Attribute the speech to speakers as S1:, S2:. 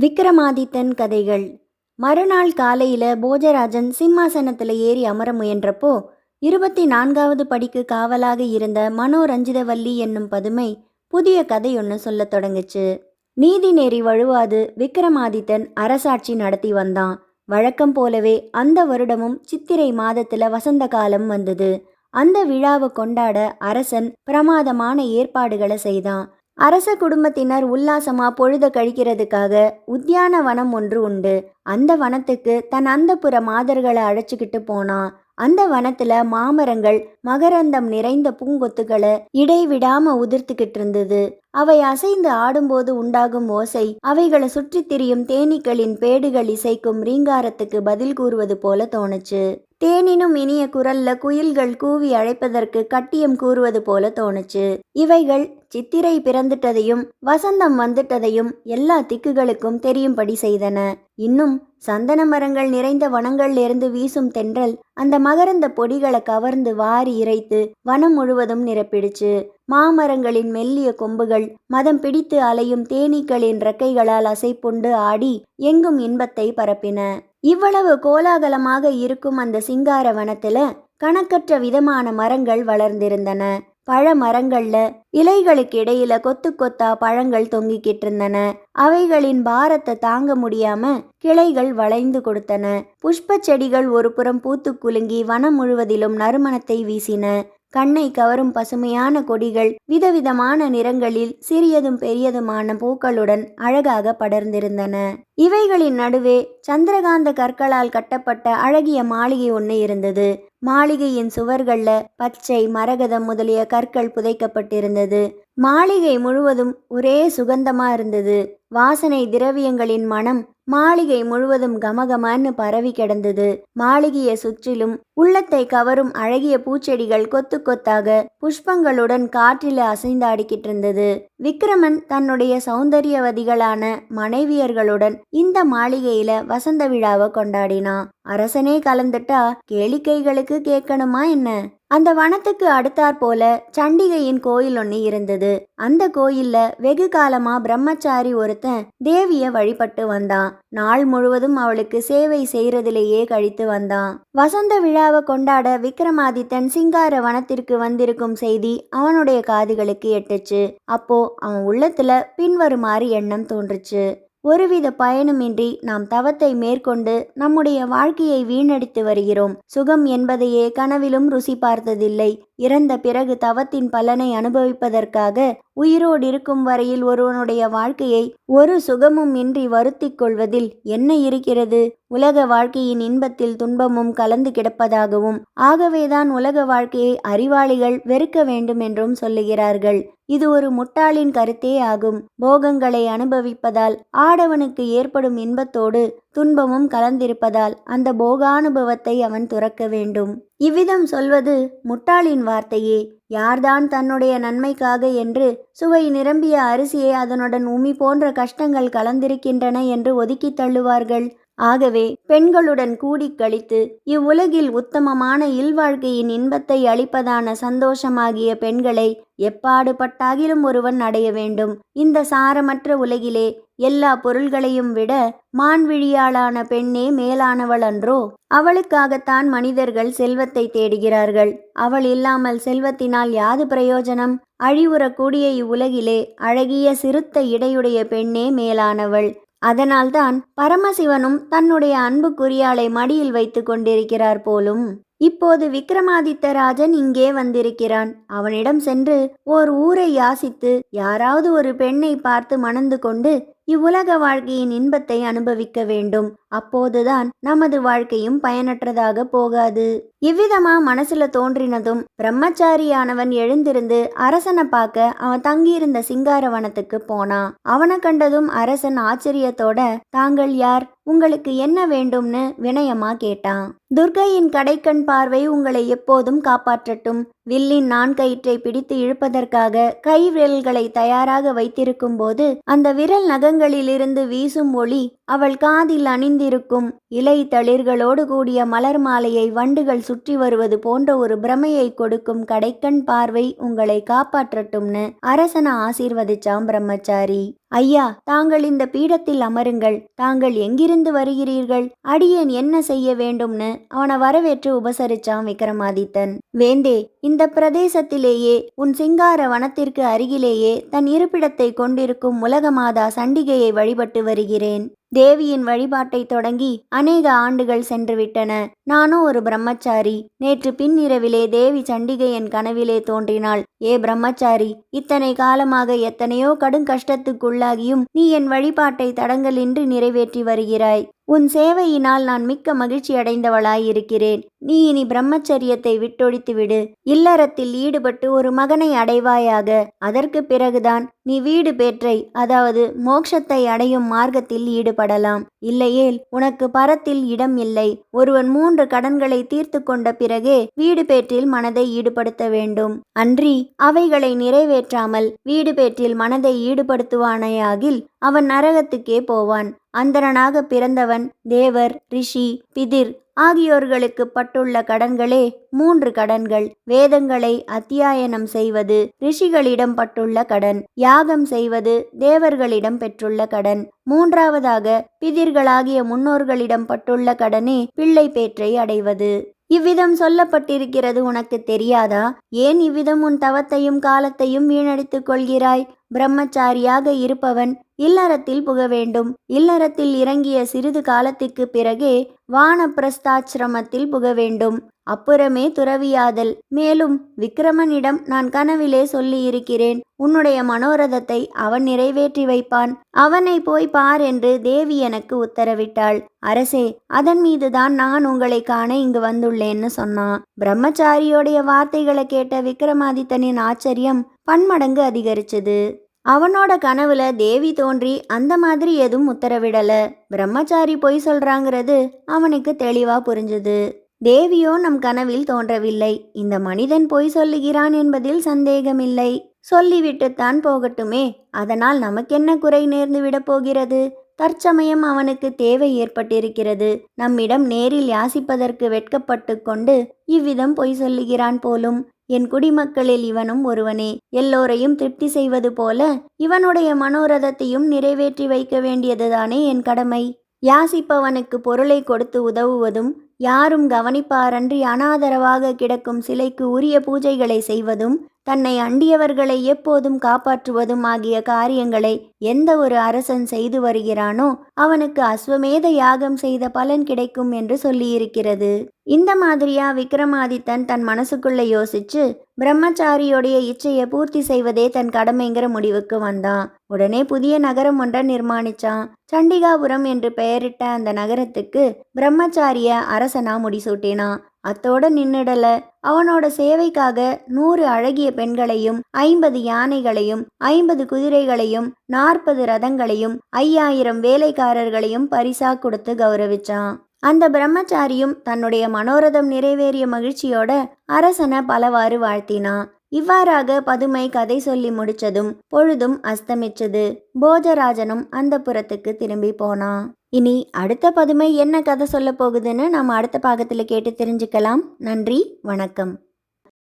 S1: விக்ரமாதித்தன் கதைகள். மறுநாள் காலையில் போஜராஜன் சிம்மாசனத்தில் ஏறி அமர முயன்றப்போ இருபத்தி நான்காவது படிக்கு காவலாக இருந்த மனோரஞ்சிதவல்லி என்னும் பதுமை புதிய கதை ஒன்று சொல்லத் தொடங்குச்சு. நீதி நெறி வழுவாது விக்ரமாதித்தன் அரசாட்சி நடத்தி வந்தான். வழக்கம் போலவே அந்த வருடமும் சித்திரை மாதத்தில் வசந்த காலம் வந்தது. அந்த விழாவை கொண்டாட அரசன் பிரமாதமான ஏற்பாடுகளை செய்தான். அரச குடும்பத்தினர் உல்லாசமா பொழுத கழிக்கிறதுக்காக உத்தியானவனம் ஒன்று உண்டு. அந்த வனத்துக்கு தன் அந்தப்புற மாதர்களை அழைச்சிக்கிட்டு போனான் அந்த வனத்துல மாமரங்கள் மகரந்தம் நிறைந்த பூங்கொத்துகளை இடைவிடாம உதிர்த்துக்கிட்டு இருந்தது. அவை அசைந்து ஆடும்போது உண்டாகும் ஓசை அவைகளை சுற்றித் திரியும் தேனீக்களின் பேடுகள் இசைக்கும் ரீங்காரத்துக்கு பதில் கூறுவது போல தோணுச்சு. தேனினும் இனிய குரல்ல குயில்கள் கூவி அழைப்பதற்கு கட்டியம் கூறுவது போல தோணுச்சு. இவைகள் சித்திரை பிறந்துட்டதையும் வசந்தம் வந்துட்டதையும் எல்லா திக்குகளுக்கும் தெரியும்படி செய்தன. இன்னும் சந்தன மரங்கள் நிறைந்த வனங்களிலிருந்து வீசும் தென்றல் அந்த மகரந்த பொடிகளை கவர்ந்து வாரி இறைத்து வனம் முழுவதும் நிரப்பிடுச்சு. மாமரங்களின் மெல்லிய கொம்புகள் மதம் பிடித்து அலையும் தேனீக்களின் ரெக்கைகளால் அசைப்புண்டு ஆடி எங்கும் இன்பத்தை பரப்பின. இவ்வளவு கோலாகலமாக இருக்கும் அந்த சிங்கார வனத்துல கணக்கற்ற விதமான மரங்கள் வளர்ந்திருந்தன. பழ மரங்கள்ல இலைகளுக்கு இடையில கொத்து கொத்தா பழங்கள் தொங்கிக்கிட்டு இருந்தன. அவைகளின் பாரத்தை தாங்க முடியாம கிளைகள் வளைந்து கொடுத்தன. புஷ்ப செடிகள் ஒரு புறம் பூத்து குலுங்கி வனம் முழுவதிலும் நறுமணத்தை வீசின. கண்ணை கவரும் பசுமையான கொடிகள் விதவிதமான நிறங்களில் சிறியதும் பெரியதுமான பூக்களுடன் அழகாக படர்ந்திருந்தன. இவைகளின் நடுவே சந்திரகாந்த கற்களால் கட்டப்பட்ட அழகிய மாளிகை ஒன்று இருந்தது. மாளிகையின் சுவர்கள்ல பச்சை மரகதம் முதலிய கற்கள் புதைக்கப்பட்டிருந்தது. மாளிகை முழுவதும் ஒரே சுகந்தமா இருந்தது. வாசனை திரவியங்களின் மனம் மாளிகை முழுவதும் கமகமான்னு பரவி கிடந்தது. மாளிகையை சுற்றிலும் உள்ளத்தை கவரும் அழகிய பூச்செடிகள் கொத்து கொத்தாக புஷ்பங்களுடன் காற்றில் அசைந்தாடிக்கிட்டு இருந்தது விக்ரமன் தன்னுடைய சௌந்தரியவதிகளான மனைவியர்களுடன் இந்த மாளிகையில வசந்த விழாவை கொண்டாடினான் அரசனே கலந்துட்டா? கேளிக்கைகளுக்கு கேட்கணுமா என்ன? அந்த வனத்துக்கு அடுத்தாற் போல சண்டிகையின் கோயில் ஒன்று இருந்தது. அந்த கோயில்ல வெகு காலமா பிரம்மச்சாரி ஒருத்தன் தேவிய வழிபட்டு வந்தான். நாள் முழுவதும் அவளுக்கு சேவை செய்யறதிலேயே கழித்து வந்தான். வசந்த விழாவை கொண்டாட விக்ரமாதித்தன் சிங்கார வனத்திற்கு வந்திருக்கும் செய்தி அவனுடைய காதுகளுக்கு எட்டுச்சு. அப்போ அவன் உள்ளத்துல பின்வருமாறு எண்ணம் தோன்றுச்சு. ஒருவித பயனுமின்றி நாம் தவத்தை மேற்கொண்டு நம்முடைய வாழ்க்கையை வீணடித்து வருகிறோம். சுகம் என்பதையே கனவிலும் ருசி பார்த்ததில்லை. இறந்த பிறகு தவத்தின் பலனை அனுபவிப்பதற்காக உயிரோடு இருக்கும் வரையில் ஒருவனுடைய வாழ்க்கையை ஒரு சுகமும் இன்றி வருத்திக் கொள்வதில் என்ன இருக்கிறது? உலக வாழ்க்கையின் இன்பத்தில் துன்பமும் கலந்து கிடப்பதாகவும் ஆகவேதான் உலக வாழ்க்கையை அறிவாளிகள் வெறுக்க வேண்டும் என்றும் சொல்லுகிறார்கள். இது ஒரு முட்டாளின் கருத்தே ஆகும். போகங்களை அனுபவிப்பதால் ஆடவனுக்கு ஏற்படும் இன்பத்தோடு துன்பமும் கலந்திருப்பதால் அந்த போகானுபவத்தை அவன் துறக்க வேண்டும். இவ்விதம் சொல்வது முட்டாளின் வார்த்தையே. யார்தான் தன்னுடைய நன்மைக்காக என்று சுவை நிரம்பிய அரிசியை அதனுடன் உமி போன்ற கஷ்டங்கள் கலந்திருக்கின்றன என்று ஒதுக்கி தள்ளுவார்கள். ஆகவே பெண்களுடன் கூடி கழித்து இவ்வுலகில் உத்தமமான இல்வாழ்க்கையின் இன்பத்தை அளிப்பதான சந்தோஷமாகிய பெண்களை எப்பாடுபட்டாகிலும் ஒருவன் அடைய வேண்டும். இந்த சாரமற்ற உலகிலே எல்லா பொருள்களையும் விட மான்விழியாளான பெண்ணே மேலானவள் அன்றோ? அவளுக்காகத்தான் மனிதர்கள் செல்வத்தை தேடுகிறார்கள். அவள் இல்லாமல் செல்வத்தினால் யாது பிரயோஜனம்? அழிவுறக்கூடிய இவ்வுலகிலே அழகிய சிறுத்த இடையுடைய பெண்ணே மேலானவள். அதனால்தான் பரமசிவனும் தன்னுடைய அன்புக்குரியாளை மடியில் வைத்து கொண்டிருக்கிறார் போலும். இப்போது விக்ரமாதித்த ராஜன் இங்கே வந்திருக்கிறான். அவனிடம் சென்று ஓர் ஊரை யாசித்து யாராவது ஒரு பெண்ணை பார்த்து மணந்து கொண்டு இவ்வுலக வாழ்க்கையின் இன்பத்தை அனுபவிக்க வேண்டும். அப்போதுதான் நமது வாழ்க்கையும் பயனற்றதாக போகாது. இவ்விதமா மனசுல தோன்றினதும் பிரம்மச்சாரியானவன் எழுந்திருந்து அரசனை பார்க்க அவன் தங்கியிருந்த சிங்காரவனத்துக்கு போனான். அவனை கண்டதும் அரசன் ஆச்சரியத்தோட தாங்கள் யார்? உங்களுக்கு என்ன வேண்டும்னு? வினயமா கேட்டான். துர்கையின் கடைக்கண் பார்வை உங்களை எப்போதும் காப்பாற்றட்டும். வில்லின் நான் கயிற்றை பிடித்து இழுப்பதற்காக கை விரல்களை தயாராக வைத்திருக்கும் போது அந்த விரல் நகங்களிலிருந்து வீசும் ஒளி அவள் காதில் அணிந்திருக்கும் இலை தளிர்களோடு கூடிய மலர் மாலையை வண்டுகள் சுற்றி வருவது போன்ற ஒரு பிரமையை கொடுக்கும் கடைக்கண் பார்வை உங்களை காப்பாற்றட்டும்னு அரசனை ஆசீர்வதிச்சாம் பிரம்மச்சாரி. ஐயா தாங்கள் இந்த பீடத்தில் அமருங்கள். தாங்கள் எங்கிருந்து வருகிறீர்கள்? அடியேன் என்ன செய்ய வேண்டும்னு அவனை வரவேற்று உபசரிச்சான் விக்ரமாதித்தன். வேந்தே இந்த பிரதேசத்திலேயே உன் சிங்கார வனத்திற்கு அருகிலேயே தன் இருப்பிடத்தை கொண்டிருக்கும் உலகமாதா சண்டிகையை வழிபட்டு வருகிறேன். தேவியின் வழிபாட்டை தொடங்கி அநேக ஆண்டுகள் சென்றுவிட்டன. நானும் ஒரு பிரம்மச்சாரி. நேற்று பின்னிரவிலே தேவி சண்டிகை என் கனவிலே தோன்றினாள். ஏ பிரம்மச்சாரி இத்தனை காலமாக எத்தனையோ கடும் கஷ்டத்துக்குள் உள்ளாகியும் நீ என் வழிபாட்டை தடங்கலின்றி நிறைவேற்றி வருகிறாய். உன் சேவையினால் நான் மிக்க மகிழ்ச்சி அடைந்தவளாயிருக்கிறேன். நீ இனி பிரம்மச்சரியத்தை விட்டொழித்து விடு. இல்லறத்தில் ஈடுபட்டு ஒரு மகனை அடைவாயாக. அதற்கு பிறகுதான் நீ வீடு பேற்றை. அதாவது மோட்சத்தை அடையும் மார்க்கத்தில் ஈடுபடலாம். இல்லையேல் உனக்கு பரத்தில் இடம் இல்லை. ஒருவன் மூன்று கடன்களை தீர்த்து கொண்ட பிறகே வீடு பேற்றில் மனதை ஈடுபடுத்த வேண்டும். அன்றி அவைகளை நிறைவேற்றாமல் வீடு பேற்றில் மனதை ஈடுபடுத்துவானையாகில் அவன் நரகத்துக்கே போவான். அந்தரனாக பிறந்தவன் தேவர் ரிஷி பிதிர் ஆகியோர்களுக்கு பட்டுள்ள கடன்களே மூன்று கடன்கள். வேதங்களை அத்தியாயனம் செய்வது ரிஷிகளிடம் பட்டுள்ள கடன். யாகம் செய்வது தேவர்களிடம் பெற்றுள்ள கடன். மூன்றாவதாக பிதிர்களாகிய முன்னோர்களிடம் பட்டுள்ள கடனே பிள்ளை பேற்றை அடைவது. இவ்விதம் சொல்லப்பட்டிருக்கிறது உனக்கு தெரியாதா? ஏன் இவ்விதம் உன் தவத்தையும் காலத்தையும் வீணடித்துக் கொள்கிறாய்? பிரம்மச்சாரியாக இருப்பவன் இல்லறத்தில் புக வேண்டும். இல்லறத்தில் இறங்கிய சிறிது காலத்திற்கு பிறகே வானப்பிரஸ்தாசிரமத்தில் புக வேண்டும். அப்புறமே துறவியாதல். மேலும் விக்கிரமனிடம் நான் கனவிலே சொல்லியிருக்கிறேன். உன்னுடைய மனோரதத்தை அவன் நிறைவேற்றி வைப்பான். அவனை போய் பார் என்று தேவி எனக்கு உத்தரவிட்டாள். அரசே அதன் மீதுதான் நான் உங்களை காண இங்கு வந்துள்ளேன்னு சொன்னான். பிரம்மச்சாரியோடைய வார்த்தைகளை கேட்ட விக்ரமாதித்தனின் ஆச்சரியம் பன்மடங்கு அதிகரிச்சது. அவனோட கனவுல தேவி தோன்றி அந்த மாதிரி எதுவும் உத்தரவிடல. பிரம்மச்சாரி பொய் சொல்றாங்கிறது அவனுக்கு தெளிவா புரிஞ்சுது. தேவியோ நம் கனவில் தோன்றவில்லை. இந்த மனிதன் பொய் சொல்லுகிறான் என்பதில் சந்தேகமில்லை. சொல்லிவிட்டுத்தான் போகட்டுமே. அதனால் நமக்கென்ன குறை நேர்ந்து விடப் போகிறது? தற்சமயம் அவனுக்கு தேவை ஏற்பட்டிருக்கிறது. நம்மிடம் நேரில் யாசிப்பதற்கு வெட்கப்பட்டு கொண்டு இவ்விதம் பொய் சொல்லுகிறான் போலும். என் குடிமக்களில் இவனும் ஒருவனே. எல்லோரையும் திருப்தி செய்வது போல இவனுடைய மனோரதத்தையும் நிறைவேற்றி வைக்க வேண்டியதுதானே என் கடமை. யாசிப்பவனுக்கு பொருளை கொடுத்து உதவுவதும் யாரும் கவனிப்பாரன்றி அனாதரவாக கிடக்கும் சிலைக்கு உரிய பூஜைகளை செய்வதும் தன்னை அண்டியவர்களை எப்போதும் காப்பாற்றுவதும் ஆகிய காரியங்களை எந்த ஒரு அரசன் செய்து வருகிறானோ அவனுக்கு அஸ்வமேத யாகம் செய்த பலன் கிடைக்கும் என்று சொல்லியிருக்கிறது. இந்த மாதிரியா விக்ரமாதித்தன் தன் மனசுக்குள்ளே யோசிச்சு பிரம்மச்சாரியோடைய இச்சையை பூர்த்தி செய்வதே தன் கடமைங்கிற முடிவுக்கு வந்தான். உடனே புதிய நகரம் ஒன்றை நிர்மாணிச்சான். சண்டிகாபுரம் என்று பெயரிட்ட அந்த நகரத்துக்கு பிரம்மச்சாரிய அரசனா முடிசூட்டினான். அத்தோட நின்னுடல. அவனோட சேவைக்காக நூறு அழகிய பெண்களையும் ஐம்பது யானைகளையும் ஐம்பது குதிரைகளையும் நாற்பது ரதங்களையும் ஐயாயிரம் வேலைக்காரர்களையும் பரிசா கொடுத்து கௌரவிச்சான். அந்த பிரம்மச்சாரியும் தன்னுடைய மனோரதம் நிறைவேறிய மகிழ்ச்சியோட அரசனை பலவாறு வாழ்த்தினான். இவ்வாறாக பதுமை கதை சொல்லி முடிச்சதும் பொழுதும் அஸ்தமிச்சது. போஜராஜனும் அந்த புறத்துக்கு திரும்பி போனான். இனி அடுத்த பதுமை என்ன கதை சொல்ல போகுதுன்னு நம்ம அடுத்த பாகத்தில் கேட்டு தெரிஞ்சுக்கலாம். நன்றி வணக்கம்.